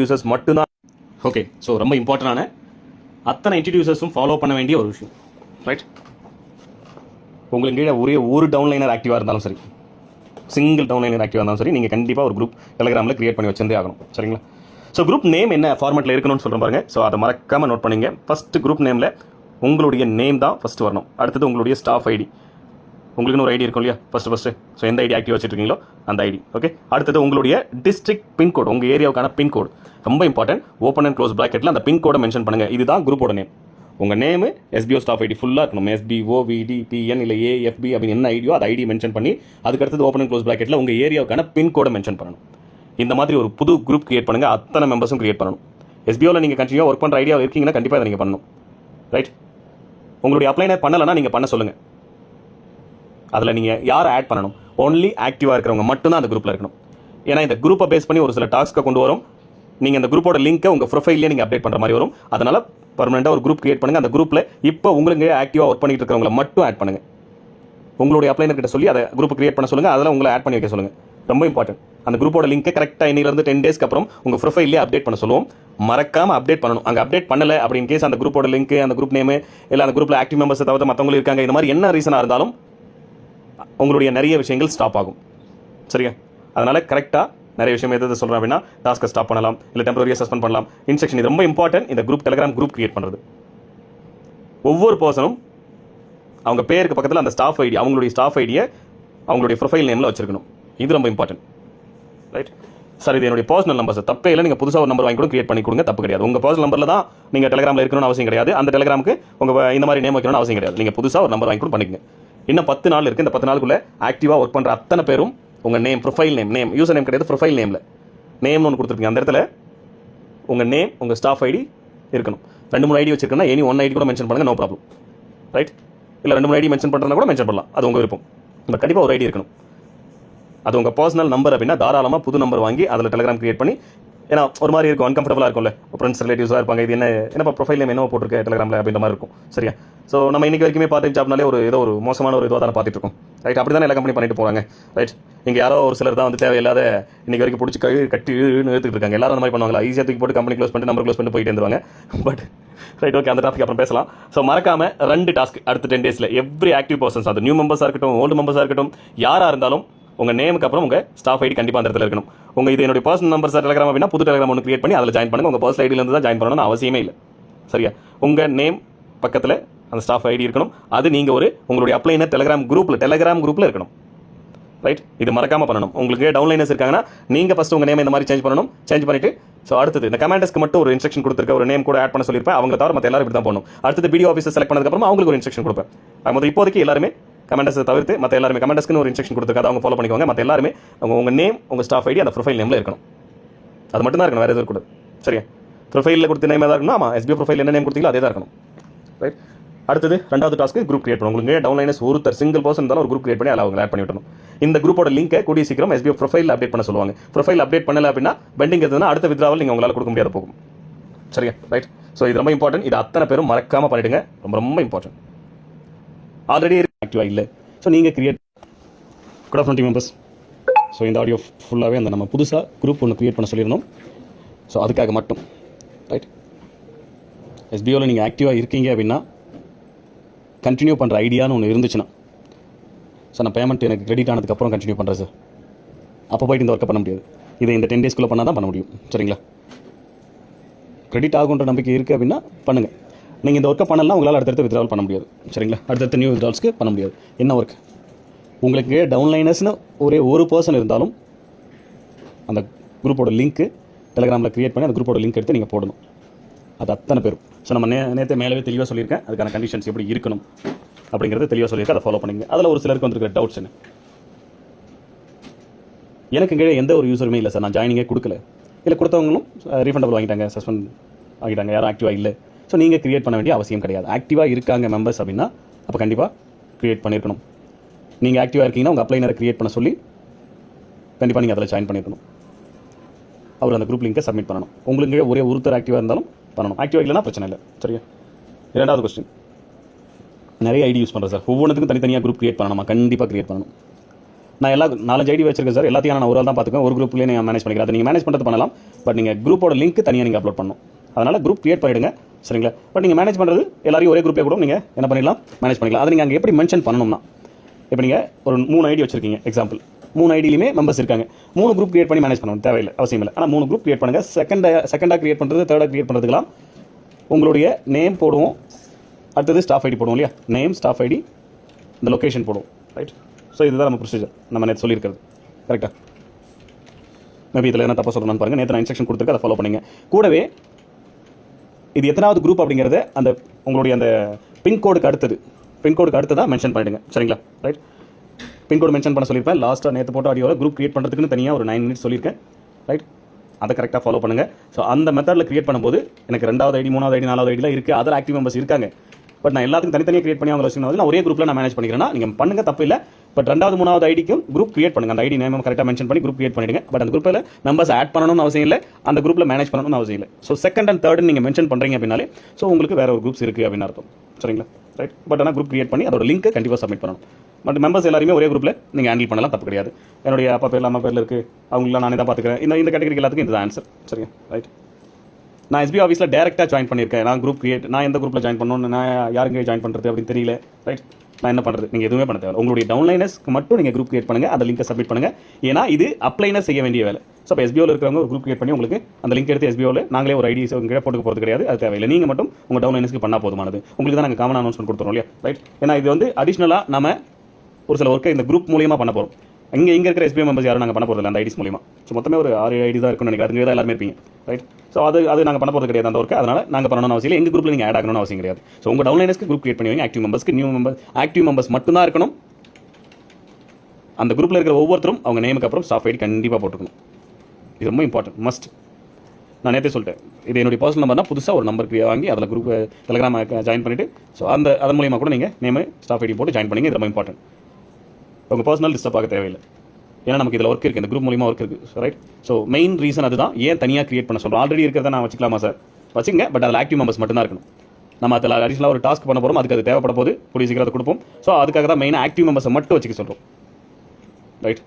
Users மட்டும்தான். Okay so ரொம்ப இம்பார்ட்டண்டான அத்தனை இன்ட்ரடியூசர்ஸும் ஃபாலோ பண்ண வேண்டிய ஒரு விஷயம். ரைட் உங்களுக்கு கீழே ஒரே ஒரு டவுன்லைனர் ஆக்டிவாக இருந்தாலும் சரி சிங்கிள் டவுன்லைனர் ஆக்டிவாக இருந்தாலும் சரி நீங்கள் கண்டிப்பாக ஒரு குரூப் டெலிகிராமில் கிரியேட் பண்ணி வச்சிருந்தே ஆகணும். சரிங்களா? ஸோ குரூப் நேம் என்ன ஃபார்மெட்டில் இருக்கணும்னு சொல்கிறேன் பாருங்க. ஸோ அதை மறக்காமல் நோட் பண்ணிங்க. ஃபஸ்ட்டு குரூப் நேமில் உங்களுடைய நேம் தான் ஃபஸ்ட்டு வரணும். அடுத்தது உங்களுடைய ஸ்டாஃப் ஐடி உங்களுக்குன்னு ஒரு ஐடி இருக்கும் இல்லையா? ஃபஸ்ட்டு ஃபஸ்ட்டு ஸோ எந்த ஐடி ஆக்டிவ் வச்சுருக்கீங்களோ அந்த ஐடி ஓகே அடுத்தது உங்களுடைய டிஸ்ட்ரிக்ட் பின்கோடு உங்கள் ஏரியாவுக்கான பின்கோடு ரொம்ப இம்பார்ட்டன்ட் ஓப்பன் அண்ட் க்ளோஸ் ப்ராக்கெட்டில் அந்த பின்கோடை மென்ஷன் பண்ணுங்கள் இதுதான் குரூப்போட நேம் உங்கள் நேமு எஸ்பிஓ ஸ்டாஃப் ஐடி ஃபுல்லாக இருக்கணும். எஸ்பிஓ விடி பிஎன் இல்லை ஏஎஃப்பி அப்படின்னு என்ன ஐடியோ அது ஐடி மென்ஷன் பண்ணி அதுக்கு அடுத்தது ஓப்பன் அண்ட் க்ளோஸ் ப்ராக்கெட்டில் உங்கள் ஏரியாவுக்கான பின்கோடை மென்ஷன் பண்ணணும். இந்த மாதிரி ஒரு புது குரூப் கிரியேட் பண்ணுங்கள் அத்தனை மெம்பர்ஸும் கிரியேட் பண்ணணும். எஸ்பிஓவில் நீங்கள் கண்டினியூ ஒர்க் பண்ணுற ஐடியா இருக்கீங்கன்னா கண்டிப்பாக அதை நீங்கள் பண்ணணும். ரைட் உங்களுடைய அப்ளைனர் பண்ணலைன்னா நீங்கள் பண்ண சொல்லுங்கள் அதில் நீங்கள் யாரை ஆட் பண்ணணும்? ஒன்லி ஆக்டிவாக இருக்கிறவங்க மட்டும்தான் அந்த குரூப்பில் இருக்கணும். ஏன்னா இந்த குரூப்பை பேஸ் பண்ணி ஒரு சில டாஸ்க்கை கொண்டு வரும். நீங்கள் இந்த குரூப்போட லிங்க்கை உங்கள் ப்ரொஃபைலே நீங்கள் அப்டேட் பண்ணுற மாதிரி வரும். அதனால் பர்மனெண்ட்டாக ஒரு குரூப் க்ரியேட் பண்ணுங்கள் அந்த குரூப்பில் இப்போ உங்களுக்கு ஆக்டிவாக ஒர்க் பண்ணிட்டு இருக்கிறவங்கள மட்டும் ஆட் பண்ணுங்கள் உங்களுடைய அப்ளைனர்கிட்ட சொல்லி அதை குரூப் க்ரியேட் பண்ண சொல்லுங்கள் அதில் உங்களை ஆட் பண்ணி வைக்க சொல்லுங்கள் ரொம்ப இம்பார்ட்டன்ட் அந்த குரூப்போட லிங்க்கை கரெக்டாக இன்னிலேருந்து டென் டேஸ்க்கு அப்புறம் உங்கள் ப்ரொஃபைல்லே அப்டேட் பண்ண சொல்லுவோம். மறக்காமல் அப்டேட் பண்ணணும். அங்கே அப்டேட் பண்ணலை அப்படின்னு கேஸ் அந்த குரூப்போட லிங்க் அந்த குரூப் நேமு இல்லை அந்த குரூப்பில் ஆக்டிவ் மெம்பர்ஸ் தவிர மற்றவங்களும் இருக்காங்க. இந்த மாதிரி என்ன ரீசனாக இருந்தாலும் உங்களுடைய நிறைய விஷயங்கள் ஸ்டாப் ஆகும். சரியா? அதனால் கரெக்டாக நிறைய விஷயம் எது சொல்கிறேன் அப்படின்னா டாஸ்க்கை ஸ்டாப் பண்ணலாம் இல்லை டெம்பரரியாக சஸ்பெண்ட் பண்ணலாம். இன்ஸ்ட்ரக்ஷன் இது ரொம்ப இம்பார்ட்டன்ட் இந்த குரூப் டெலிகிராம் குரூப் கிரியேட் பண்ணுறது ஒவ்வொரு பர்சனும் அவங்க பேருக்கு பக்கத்தில் அந்த ஸ்டாஃப் ஐடி அவங்களுடைய ஸ்டாஃப் ஐடியை அவங்களுடைய ப்ரொஃபைல் நேமில் வச்சிருக்கணும். இது ரொம்ப இம்பார்ட்டன்ட் ரைட் சார் இது என்னுடைய பர்சனல் நம்பர் சார் தப்பே இல்லை. நீங்கள் புதுசாக ஒரு நம்பர் வாங்கி கூட கிரியேட் பண்ணி கொடுங்க. தப்பு கிடையாது. உங்கள் பர்சனல் நம்பரில் தான் நீங்கள் டெலிகிராமில் இருக்கணும்னு அவசியம் கிடையாது. அந்த டெலிகிராமுக்கு உங்கள் இந்த மாதிரி நேம் வைக்கணும்னு அவசியம் கிடையாது. நீங்கள் புதுசாக ஒரு நம்பர் வாங்கி கூட பண்ணிக்கங்க. இன்னும் பத்து நாள் இருக்குது இந்த பத்து நாளுக்குள்ளே ஆக்டிவாக ஒர்க் பண்ணுற அத்தனை பேரும் உங்கள் name profile name name user name கிடையாது ப்ரொஃபைல் நேமில் நேம்னு ஒன்று கொடுத்துருப்பீங்க. அந்த இடத்துல உங்கள் நேம் உங்கள் ஸ்டாஃப் ஐடி இருக்கணும். ரெண்டு மூணு ஐடி வச்சிருக்கேன்னா எனி ஒன் ஐடி கூட மென்ஷன் பண்ணுங்கள் நோ ப்ராப்ளம் ரைட் இல்லை ரெண்டு மூணு ஐடி மென்ஷன் பண்ணுறதுனா கூட மென்ஷன் பண்ணலாம். அது உங்கள் விருப்பம். பட் கண்டிப்பாக ஒரு ஐடி இருக்கணும். அது உங்கள் பர்சனல் நம்பர் அப்படின்னா தாராளமாக புது நம்பர் வாங்கி அதில் டெலிகிராம் கிரியேட் பண்ணி ஏன்னா ஒரு மாதிரி இருக்கும் அன்கம்ஃபர்டபுளாக இருக்கும்ல. ஃப்ரெண்ட்ஸ் ரிலேட்டிவ்ஸாக இருப்பாங்க. இது என்ன என்னப்பா ப்ரொஃபைல் நேம் என்ன போட்டிருக்க டெலிகிராமில் அப்படின்ற மாதிரி இருக்கும். சரியா? ஸோ நம்ம இன்றைக்கி வரைக்குமே பார்ட் டைம் ஜாப்னாலே ஒரு ஏதோ ஒரு மோசமான ஒரு இதுவாக தானே பார்த்துட்டு இருக்கோம் ரைட் அப்படி தானே எல்லா கம்பெனி பண்ணிட்டு போகிறாங்க ரைட் இங்கே யாரோ ஒரு சிலர் தான் வந்து தேவையில்லாத இன்றைக்கி வரைக்கும் பிடிச்சி கழு கட்டி இழுன்னு இருக்காங்க. எல்லாரும் அந்த மாதிரி பண்ணுவாங்களா? ஈஸியாக தூக்கி போட்டு கம்பெனி க்ளோஸ் பண்ணிட்டு நம்பர் க்ளோஸ் பண்ணிட்டு போயிட்டு இருந்துருவாங்க. பட் ரைட் ஓகே அந்த டாபிக் அப்புறம் பேசலாம். ஸோ மறக்காம ரெண்டு டாஸ்க் அடுத்த டென் டேஸில் எவ்ரி ஆக்டிவ் பர்சன்ஸ் அது நியூ மெம்பர்ஸாக இருக்கட்டும் ஓல்டு மெம்பர்ஸாக இருக்கட்டும் யாராக இருந்தாலும் உங்கள் நேமுக்கு அப்புறம் உங்கள் ஸ்டாஃப் ஐடி கண்டிப்பாக அந்த இடத்துல இருக்கணும். உங்கள் இது என்னுடைய பர்சனல் நம்பர் சார் டெலிகிராம் அப்படின்னா புது டெலிகிராம் ஒன்று கிரியேட் பண்ணி அதில் ஜாயின் பண்ணுங்கள் உங்கள் பர்சனல் ஐடியிலேருந்து தான் ஜாயின் பண்ணணும்னு அவசியமே இல்லை. சரியா? உங்கள் நேம் பக்கத்தில் அந்த ஸ்டாஃப் ஐடி இருக்கணும். அது நீங்கள் ஒரு உங்களுடைய அப்ளைனர் டெலகிராம் குரூப்பில் டெலகிராம் குரூப்பில் இருக்கணும். ரைட் இது மறக்காம பண்ணணும். உங்களுக்கு டவுன்லைனர்ஸ் இருக்காங்கன்னா நீங்கள் ஃபஸ்ட்டு உங்கள் நேம் இந்த மாதிரி சேஞ்ச் பண்ணணும். சேஞ்ச் பண்ணிட்டு ஸோ அடுத்தது இந்த கமாண்டர்ஸ்க்கு மட்டும் ஒரு இன்ஸ்ட்ரக்ஷன் கொடுத்துருக்க ஒரு நேம் கூட ஆட் பண்ண சொல்லியிருப்பேன். அவங்க தவிர மற்ற எல்லாரும் இப்படி தான் பண்ணணும் அடுத்தது பிடிஓ ஆஃபீஸர் செலக்ட் பண்ணதுக்கப்புறம் அவங்களுக்கு ஒரு இன்ஸ்ட்ரக்ஷன் கொடுப்பேன். அது மொத்தம் இப்போதைக்கு எல்லாருமே கமெண்டர்ஸை தவிர்த்து மற்ற எல்லாருமே கமெண்டர்ஸ்க்கு ஒரு இன்ஸ்ட்ரக்ஷன் கொடுத்துருக்காது. அவங்க ஃபாலோ பண்ணிக்கோங்க. மற்ற எல்லாருமே அவங்க உங்கள் நேம் உங்கள் ஸ்டாஃப் ஐடி அந்த ப்ரொஃபைல் நேமில் இருக்கணும். அது மட்டும் தான் இருக்கணும். வேறு எதுவும் கூட சரியா? ப்ரொஃபைலில் கொடுத்த நேம் தான் இருக்கணும்? ஆமாம் எஸ்பிஐ ப்ரொஃபைல் என்ன நேம் கொடுத்தீங்களோ அதே தான் இருக்கணும். ரைட் அடுத்தது ரெண்டாவது டாஸ்க்கு குரூப் கிரியேட் பண்ணணும். உங்களுக்கு டவுன்லைனஸ் ஒருத்தர் சிங்கிள் பர்சன் இருந்தாலும் ஒரு குரூப் கிரியேட் பண்ணி அதில் அவங்க ஆட் பண்ணி விட்டணும் இந்த குரூப்போட லிங்கை கூடிய சீக்கிரம் எஸ்பிஐ ப்ரொஃபைல் அப்டேட் பண்ண சொல்லுவாங்க. ப்ரொஃபைல் அப்டேட் பண்ணல அப்படின்னா பெண்டிங் இருந்ததுன்னா அடுத்த வித்ராவல் நீங்கள் உங்களால் கொடுக்க முடியாத போகும். சரியா? ரைட் ஸோ இது ரொம்ப இம்பார்ட்டன்ட் இது அத்தனை பேரும் மறக்காமல் பண்ணிடுங்க. ரொம்ப ரொம்ப இம்பார்ட்டன்ட் ஆல்ரெடி ஆக்டிவாக இல்லை. ஸோ நீங்கள் create good afternoon team members so இந்த ஆடியோ ஃபுல்லாகவே அந்த நம்ம புதுசாக குரூப் ஒன்று கிரியேட் பண்ண சொல்லியிருந்தோம். ஸோ அதுக்காக மட்டும். ரைட் எஸ்பிஓவில் நீங்கள் ஆக்டிவாக இருக்கீங்க அப்படின்னா கண்டினியூ பண்ணுற ஐடியான்னு ஒன்று இருந்துச்சுன்னா. சார் நான் பேமெண்ட் எனக்கு கிரெடிட் ஆனதுக்கப்புறம் கண்டினியூ பண்ணுறேன் சார் அப்போ போயிட்டு இந்த ஒர்க்கை பண்ண முடியாது. இதை இந்த டென் டேஸ்க்குள்ளே பண்ணால் தான் பண்ண முடியும். சரிங்களா? கிரெடிட் ஆகுன்ற நம்பிக்கை இருக்குது அப்படின்னா பண்ணுங்கள் நீங்கள் இந்த ஒர்க்கை பண்ணலாம் உங்களால் அடுத்தடுத்து வித்ராவல் பண்ண முடியாது. சரிங்களா? அடுத்தடுத்த நியூ வித்ராவல்ஸ்க்கு பண்ண முடியாது. என்ன ஒர்க் உங்களுக்கு டவுன்லைனர்ஸ்னு ஒரே ஒரு பர்சன் இருந்தாலும் அந்த குரூப்போட லிங்க்கு டெலகிராமில் க்ரியேட் பண்ணி அந்த குரூப்போட லிங்க் எடுத்து நீங்கள் போடணும். அது அத்தனை பேரும். ஸோ நம்ம நே நேற்று மேலவே தெளிவாக சொல்லியிருக்கேன். அதுக்கான கண்டிஷன்ஸ் எப்படி இருக்கணும் அப்படிங்கிறது தெளிவாக சொல்லியிருக்கேன். அதை ஃபாலோ பண்ணிங்க அதில் ஒரு சிலருக்கு வந்துருக்கிற டவுட்ஸ் என்ன? எனக்கு கீழே எந்த ஒரு யூஸருமே இல்லை சார். நான் ஜாயினிங்கே கொடுக்கல. இல்லை கொடுத்தவங்களும் ரீஃபண்டபிள் வாங்கிட்டாங்க சஸ்பெண்ட் வாங்கிட்டாங்க. யாரும் ஆக்டிவாக இல்லை. ஸோ நீங்கள் க்ரியேட் பண்ண வேண்டிய அவசியம் கிடையாது. ஆக்டிவாக இருக்காங்க மெம்பர்ஸ் அப்படின்னா அப்போ கண்டிப்பாக க்ரியேட் பண்ணியிருக்கணும் நீங்கள் ஆக்டிவாக இருக்கீங்கன்னா உங்கள் அப்ளைனரை கிரியேட் பண்ண சொல்லி கண்டிப்பாக நீங்கள் அதில் ஜாயின் பண்ணியிருக்கணும் அவர் அந்த குரூப் லிங்கை சப்மிட் பண்ணணும். உங்களுக்கு ஒரே ஒருத்தர் ஆக்டிவாக இருந்தாலும் பண்ணணும். ஆக்டிவ் இல்லைனா பிரச்சனை இல்லை. சரியா? இரண்டாவது கொஸ்டின் நிறைய ஐடி யூஸ் பண்ணுறேன் சார் ஒவ்வொன்றுக்கும் தனித்தனியாக குரூப் கிரியேட் பண்ணணும்? கண்டிப்பாக கிரியேட் பண்ணணும். நான் எல்லா நாலஞ்சு ஐடி வச்சிருக்கேன் சார் எல்லாத்தையும் நான் ஒரு ஆள் தான் பார்த்துக்கேன் ஒரு குரூப்லேயே நீங்கள் மேனேஜ் பண்ணிக்கலாம் அதை நீங்கள் மேனேஜ் பண்ணுறது பண்ணலாம். பட் நீங்கள் குரூப்போட லிங்க் தனியாக நீங்கள் அப்லோட் பண்ணணும். அதனால் குரூப் கிரியேட் பண்ணிவிடுங்க சரிங்களா? பட் நீங்கள் மேனேஜ் பண்ணுறது எல்லாரையும் ஒரே குரூப்பே கூட நீங்கள் என்ன பண்ணிடலாம்? மேனேஜ் பண்ணிக்கலாம். அதை நீங்கள் அங்கே எப்படி மென்ஷன் பண்ணணும்னா இப்போ நீங்கள் ஒரு மூணு ஐடி வச்சிருக்கீங்க எக்ஸாம்பிள் மூணு ஐடியிலுமே மெம்பர்ஸ் இருக்காங்க. மூணு குரூப் கிரியேட் பண்ணி மேனேஜ் பண்ணணும். தேவையில்லை. அவசியம் இல்லை. ஆனால் மூணு குரூப் கிரியேட் பண்ணுங்கள் செகண்ட் செகண்டாக கிரியேட் பண்ணுறது தேர்டாக கிரியேட் பண்ணுறதுக்கெல்லாம் உங்களுடைய நேம் போடுவோம். அடுத்தது ஸ்டாஃப் ஐடி போடுவோம் இல்லையா? நேம் ஸ்டாஃப் ஐடி இந்த லொக்கேஷன் போடுவோம். ரைட் ஸோ இதுதான் நம்ம ப்ரொசீஜர் நம்ம நேற்று சொல்லியிருக்கிறது. கரெக்டாக மேபி இதில் என்ன தப்பாக சொல்லணும்னு பாருங்கள் நேற்று நான் இன்ஸ்ட்ரக்ஷன் கொடுத்துருக்கு அதை ஃபாலோ பண்ணுங்க. கூடவே இது எத்தனாவது குரூப் அப்படிங்கிறத அந்த உங்களுடைய அந்த பின்கோடுக்கு அடுத்தது. பின்கோடுக்கு அடுத்ததாக மென்ஷன் பண்ணிடுங்க. சரிங்களா? ரைட் பின்கோடு மென்ஷன் பண்ண சொல்லியிருப்பேன் லாஸ்ட்டாக நேற்று போட்ட ஆடியோவில் குரூப் கிரியேட் பண்ணுறதுக்குன்னு தனியாக ஒரு நைன் மினிட்ஸ் சொல்லியிருக்கேன் ரைட் அதை கரெக்டாக ஃபாலோ பண்ணுங்கள் ஸோ அந்த மெத்தடில் கிரியேட் பண்ணும்போது எனக்கு ரெண்டாவது ஐடி மூணாவது ஐடி நாலாவது ஐடியில் இருக்குது அதர் ஆக்டிவ் மெம்பர்ஸ் இருக்காங்க. பட் நான் எல்லாத்துக்கும் தனித்தனியாக கிரியேட் பண்ணி அவங்க வச்சுக்கணும். நான் ஒரே குரூப்பில் நான் மேனேஜ் பண்ணிக்கிறேன்னா நீங்கள் பண்ணுங்க தப்பு இல்லை. பட் ரெண்டாவது மூணாவது ஐடிக்கும் குரூப் கிரியேட் பண்ணுங்க. அந்த ஐடி நேம் கரெக்டாக மென்ஷன் பண்ணி குரூப் கிரியேட் பண்ணிடுங்க. பட் அந்த குரூப்பில் நம்பர்ஸ் ஆட் பண்ணணும்னு அவசியம் இல்லை. அந்த குரூப்பில் மேனேஜ் பண்ணணும்னு அவசியம் இல்லை. ஸோ செகண்ட் அண்ட் தேர்ட் நீங்கள் மென்ஷன் பண்ணுறீங்க அப்படின்னாலே ஸோ உங்களுக்கு வேறு ஒரு குரூப்ஸ் இருக்குது அப்படின்னு அர்த்தம். சரிங்களா? ரைட் பட் ஆனால் குரூப் கிரியேட் பண்ணி அதோட லிங்க் கண்டிப்பாக சப்மிட் பண்ணணும். பட் மெம்பர்ஸ் எல்லாருமே ஒரே குரூப்பில் நீங்கள் ஹேண்டில் பண்ணலாம் தப்பு கிடையாது. என்னுடைய அப்பா பேரில் அம்மா பேரில் இருக்குது அவங்களாம் நானே தான் பார்த்துக்கிறேன் இந்த இந்த கேட்டகரிக்கு எல்லாத்துக்கும் இதுதான் ஆன்சர் சரியா? ரைட் நான் எஸ்பி ஆஃபீஸில் டேரெக்டாக ஜாயின் பண்ணியிருக்கேன் நான் குரூப் கிரியேட் நான் எந்த குரூப்பில் ஜாயின் பண்ணணும்னு நான் யாருங்க ஜாயின் பண்ணுறது அப்படின்னு தெரியல. ரைட் நான் என்ன பண்ணுறது நீங்கள் எதுவுமே பண்ண தேவை உங்களுடைய டவுன்லைனஸ்க்கு மட்டும் நீங்கள் குரூப் கிரியேட் பண்ணுங்கள் அந்த லிங்கை சப்மிட் பண்ணுங்கள் ஏன்னா இது அப்ளைனர் செய்ய வேண்டிய வேலை. ஸோ இப்போ எஸ்பிஓவில் இருக்கிறவங்க ஒரு குரூப் கிரியேட் பண்ணி உங்களுக்கு அந்த லிங்க் எடுத்து எஸ்பிஓவில் நாங்களே ஒரு ஐடி உங்க போட்டு போகிறது கிடையாது. அது தேவையில்லை. நீங்கள் மட்டும் உங்கள் டவுன்லைனஸ்க்கு பண்ணால் போதுமானது. உங்களுக்கு தான் நாங்கள் காமன் அனௌன்ஸ்மெண்ட் கொடுத்துறோம் இல்லையா? ரைட் ஏன்னா இது வந்து அடிஷ்னலாக நம்ம ஒரு சில ஒர்க்கை இந்த குரூப் மூலியமாக பண்ண போகிறோம் இங்கே இங்கே இருக்கிற எஸ்பிஐ மெம்பர்ஸ் யாரும் நாங்கள் பண்ண போகிறதில்ல அந்த ஐடிஸ் மூலியமாக ஸோ மொத்தமே ஒரு ஆறு ஐடி தான் இருக்கும்னு நினைக்கிறேன். அதுங்க தான் எல்லாருமே இருப்பீங்க. ரைட் ஸோ அது அது நாங்கள் பண்ண போகிறது கிடையாது அந்த ஒர்க்கு அதனால் நாங்கள் பண்ணணும்னு அவசியம் இல்லை. எங்கள் குரூப்பில் நீங்கள் ஆட் ஆகணும்னு அவசியம் கிடையாது. ஸோ உங்கள் டவுன்லைனஸ்க்கு குரூப் கிரியேட் பண்ணி ஆக்டிவ் மெம்பர்ஸ்க்கு நியூ மெம்பர் ஆக்டிவ் மெம்பர்ஸ் மட்டும்தான் இருக்கணும். அந்த குரூப்பில் இருக்கிற ஒவ்வொருத்தரும் அவங்க நேமுக்கு அப்புறம் ஸ்டாஃப் ஐடி கண்டிப்பாக போட்டுக்கணும். இது ரொம்ப இம்பார்ட்டன்ட் மஸ்ட் நான் நேற்றே சொல்லிட்டேன். இது என்னுடைய பர்சனல் நம்பர் தான் புதுசாக ஒரு நம்பர் வாங்கி அதில் குரூப் டெலிகிராம் ஜாயின் பண்ணிவிட்டு ஸோ அந்த அதன் மூலியமாக கூட நீங்கள் நேமு ஸ்டாஃப் ஐடி போட்டு ஜாயின் பண்ணிங்க. இது ரொம்ப இம்பார்ட்டன்ட் உங்கள் பர்சனல் டிஸ்டர்ப் ஆக தேவையில்லை. ஏன்னா நமக்கு இதில் ஒர்க் இருக்குது இந்த குரூப் மூலியமாக ஒர்க் இருக்குது ரைட் ஸோ மெயின் ரீசன் அதுதான். ஏன் தனியாக கிரியேட் பண்ண சொல்கிறோம் ஆல்ரெடி இருக்கிறத நான் வச்சுக்கலாமா சார் வச்சுங்க. பட் அதில் ஆக்டிவ் மெம்பர்ஸ் மட்டும் தான் இருக்கணும். நம்ம அதில் அடிஷனலாக ஒரு டாஸ்க் பண்ண போகிறோம் அதுக்கு அது தேவைப்பட போது கூடிய சீக்கிரத்தை கொடுப்போம். ஸோ அதுக்காக தான் மெயினாக ஆக்டிவ் மெம்பர்ஸை மட்டும் வச்சுக்க சொல்கிறோம் ரைட்